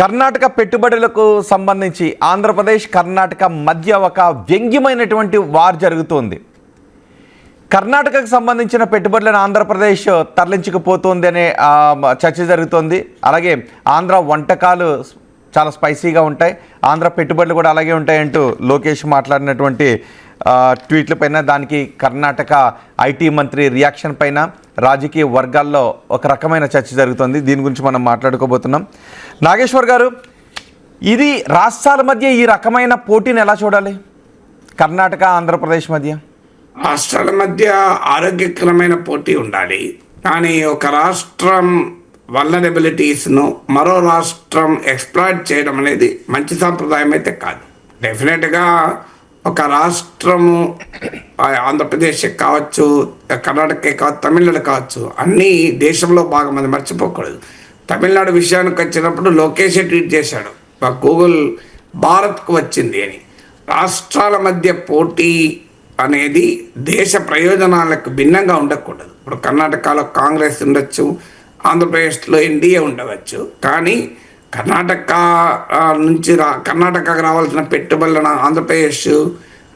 కర్ణాటక పెట్టుబడులకు సంబంధించి ఆంధ్రప్రదేశ్ కర్ణాటక మధ్య ఒక వ్యంగ్యమైనటువంటి వార్ జరుగుతోంది. కర్ణాటకకు సంబంధించిన పెట్టుబడులను ఆంధ్రప్రదేశ్ తరలించకపోతుంది అనే చర్చ జరుగుతోంది. అలాగే ఆంధ్ర వంటకాలు చాలా స్పైసీగా ఉంటాయి. ఆంధ్ర పెట్టుబడులు కూడా అలాగే ఉంటాయంటూ లోకేష్ మాట్లాడినటువంటి ట్వీట్ల పైన దానికి కర్ణాటక ఐటీ మంత్రి రియాక్షన్ పైన రాజకీయ వర్గాల్లో ఒక రకమైన చర్చ జరుగుతుంది. దీని గురించి మనం మాట్లాడుకోబోతున్నాం. నాగేశ్వర్ గారు ఇది రాష్ట్రాల మధ్య ఈ రకమైన పోటీని ఎలా చూడాలి? కర్ణాటక ఆంధ్రప్రదేశ్ మధ్య. రాష్ట్రాల మధ్య ఆరోగ్యకరమైన పోటీ ఉండాలి. కానీ ఒక రాష్ట్రం వల్లనబిలిటీస్ను మరో రాష్ట్రం ఎక్స్ప్లాయిట్ చేయడం అనేది మంచి సాంప్రదాయం అయితే కాదు. డెఫినెట్గా ఒక రాష్ట్రము ఆ, ఆంధ్రప్రదేశ్ కావచ్చు కర్ణాటక కావచ్చు తమిళనాడు కావచ్చు అన్నీ దేశంలో భాగం అది మర్చిపోకూడదు. తమిళనాడు విషయానికి వచ్చినప్పుడు లోకేష్ ట్వీట్ చేశాడు. మా గూగుల్ భారత్కు వచ్చింది అని. రాష్ట్రాల మధ్య పోటీ అనేది దేశ ప్రయోజనాలకు భిన్నంగా ఉండకూడదు. ఇప్పుడు కర్ణాటకలో కాంగ్రెస్ ఉండొచ్చు ఆంధ్రప్రదేశ్లో ఎన్డీఏ ఉండవచ్చు. కానీ కర్ణాటక నుంచి రా కర్ణాటకకు రావాల్సిన పెట్టుబడులను ఆంధ్రప్రదేశ్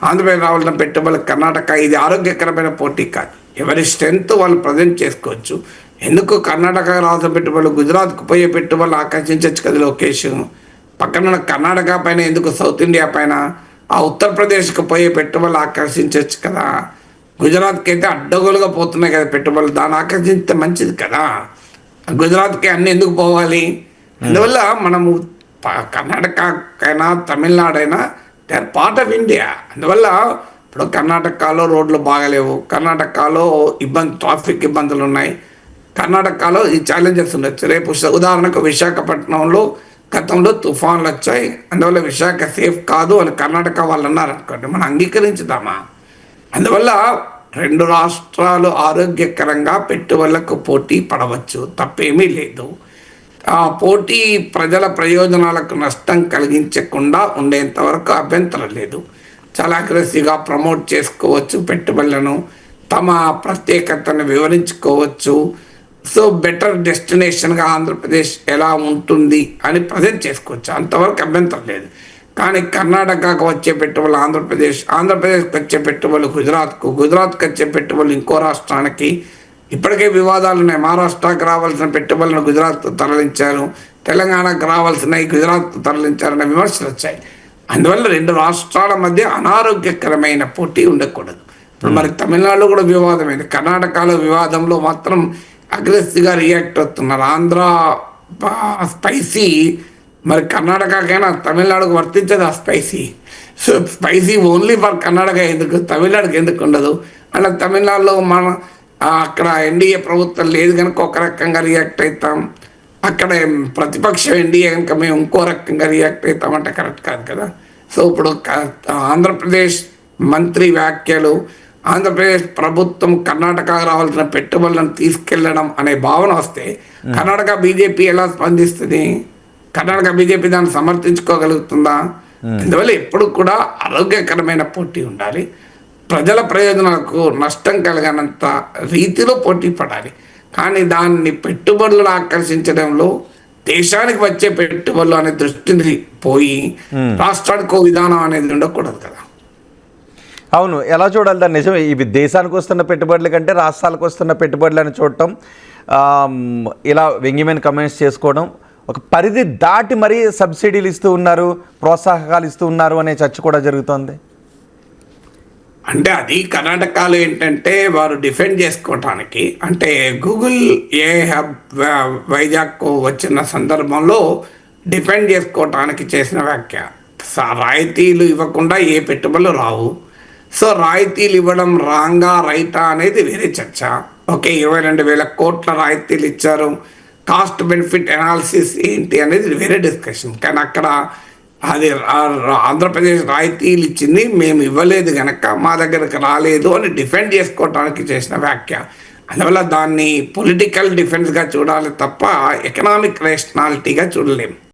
ఆంధ్రప్రదేశ్ రావాల్సిన పెట్టుబడులు కర్ణాటక ఇది ఆరోగ్యకరమైన పోటీ కాదు. ఎవరి స్ట్రెంత్ వాళ్ళు ప్రజెంట్ చేసుకోవచ్చు. ఎందుకు కర్ణాటక రావాల్సిన పెట్టుబడులు గుజరాత్కు పోయే పెట్టుబడులు ఆకర్షించవచ్చు కదా లోకేష్? పక్కన ఉన్న కర్ణాటక పైన ఎందుకు సౌత్ ఇండియా పైన ఆ ఉత్తరప్రదేశ్కి పోయే పెట్టుబడులు ఆకర్షించవచ్చు కదా? గుజరాత్కి అయితే అడ్డగోలుగా పోతున్నాయి కదా పెట్టుబడులు దాన్ని ఆకర్షించితే మంచిది కదా? గుజరాత్కి అన్ని ఎందుకు పోవాలి? అందువల్ల మనము కర్ణాటక కర్ణాటకకైనా తమిళనాడైనా they are part of India. అందువల్ల ఇప్పుడు కర్ణాటకలో రోడ్లు బాగలేవు కర్ణాటకలో ఇబ్బంది ట్రాఫిక్ ఇబ్బందులు ఉన్నాయి కర్ణాటకలో ఈ ఛాలెంజెస్ ఉండొచ్చు రేపు ఉదాహరణకు విశాఖపట్నంలో గతంలో తుఫాన్లు వచ్చాయి. అందువల్ల విశాఖ సేఫ్ కాదు అని కర్ణాటక వాళ్ళు అన్నారు అనుకోండి మనం అంగీకరించుదామా అందువల్ల రెండు రాష్ట్రాలు ఆరోగ్యకరంగా పెట్టుబడులకు పోటీ పడవచ్చు. తప్పేమీ లేదు. ఆ పోటీ ప్రజల ప్రయోజనాలకు నష్టం కలిగించకుండా ఉండేంత వరకు అభ్యంతరం లేదు. చాలా అగ్రెసివ్గా ప్రమోట్ చేసుకోవచ్చు పెట్టుబడులను. తమ ప్రత్యేకతను వివరించుకోవచ్చు. సో బెటర్ డెస్టినేషన్గా ఆంధ్రప్రదేశ్ ఎలా ఉంటుంది అని ప్రజెంట్ చేసుకోవచ్చు. అంతవరకు అభ్యంతరం లేదు. కానీ కర్ణాటకకు వచ్చే పెట్టుబడులు ఆంధ్రప్రదేశ్ ఆంధ్రప్రదేశ్కి వచ్చే పెట్టుబడులు గుజరాత్కు గుజరాత్కి వచ్చే పెట్టుబడులు ఇంకో రాష్ట్రానికి ఇప్పటికే వివాదాలు ఉన్నాయి. మహారాష్ట్రకి రావాల్సిన పెట్టుబడులను గుజరాత్ తరలించారు. తెలంగాణకు రావాల్సిన గుజరాత్ తరలించారనే విమర్శలు వచ్చాయి. అందువల్ల రెండు రాష్ట్రాల మధ్య అనారోగ్యకరమైన పోటీ ఉండకూడదు. ఇప్పుడు మరి తమిళనాడులో కూడా వివాదమైంది. కర్ణాటకలో వివాదంలో మాత్రం అగ్రెసివ్గా రియాక్ట్ అవుతున్నారు. ఆంధ్ర స్పైసీ మరి కర్ణాటకకైనా తమిళనాడుకు వర్తించదు ఆ spicy? So spicy only for Karnataka ఎందుకు? తమిళనాడుకి ఎందుకు ఉండదు? అలా తమిళనాడులో మన అక్కడ ఎన్డీఏ ప్రభుత్వం లేదు కనుక ఒక రకంగా రియాక్ట్ అవుతాం. అక్కడ ప్రతిపక్షం ఎన్డీఏ కనుక మేము ఇంకో రకంగా రియాక్ట్ అవుతామంటే కరెక్ట్ కాదు కదా. సో ఇప్పుడు ఆంధ్రప్రదేశ్ మంత్రి వ్యాఖ్యలు ఆంధ్రప్రదేశ్ ప్రభుత్వం కర్ణాటక రావాల్సిన పెట్టుబడులను తీసుకెళ్ళడం అనే భావన వస్తే కర్ణాటక బీజేపీ ఎలా స్పందిస్తుంది? కర్ణాటక బీజేపీ దాన్ని సమర్థించుకోగలుగుతుందా? అందువల్ల ఎప్పుడు కూడా ఆరోగ్యకరమైన పోటీ ఉండాలి. ప్రజల ప్రయోజనాలకు నష్టం కలగనంత రీతిలో పోటీ పడాలి. కానీ దాన్ని పెట్టుబడులను ఆకర్షించడంలో దేశానికి వచ్చే పెట్టుబడులు అనే దృష్టిని పోయి రాష్ట్రానికి విధానం అనేది ఉండకూడదు కదా. అవును ఎలా చూడాలి దాన్ని? నిజమే ఇవి దేశానికి వస్తున్న పెట్టుబడుల కంటే రాష్ట్రాలకు వస్తున్న పెట్టుబడులను చూడటం ఇలా వ్యంగ్యమైన కమెంట్స్ చేసుకోవడం ఒక పరిధి దాటి మరీ సబ్సిడీలు ఇస్తూ ఉన్నారు ప్రోత్సాహకాలు ఇస్తూ ఉన్నారు అనే చర్చ కూడా జరుగుతోంది. అంటే అది కర్ణాటకలో ఏంటంటే వారు డిఫెండ్ చేసుకోవటానికి అంటే గూగుల్ ఏ హబ్ వైజాగ్కు వచ్చిన సందర్భంలో డిఫెండ్ చేసుకోవటానికి చేసిన వ్యాఖ్య. స- రాయితీలు ఇవ్వకుండా ఏ పెట్టుబడులు రావు. సో రాయితీలు ఇవ్వడం రాంగా రైటా అనేది వేరే చర్చ. ఓకే ఇరవై రెండు వేల కోట్ల రాయితీలు ఇచ్చారు. కాస్ట్ బెనిఫిట్ అనాలిసిస్ ఏంటి అనేది వేరే డిస్కషన్. కానీ అక్కడ అది ఆంధ్రప్రదేశ్ రాయితీలు ఇచ్చింది మేము ఇవ్వలేదు కనుక మా దగ్గరకు రాలేదు అని డిఫెండ్ చేసుకోవడానికి చేసిన వ్యాఖ్య. అందువల్ల దాన్ని పొలిటికల్ డిఫెన్స్గా చూడాలి తప్ప ఎకనామిక్ రేషనాలిటీగా చూడలేము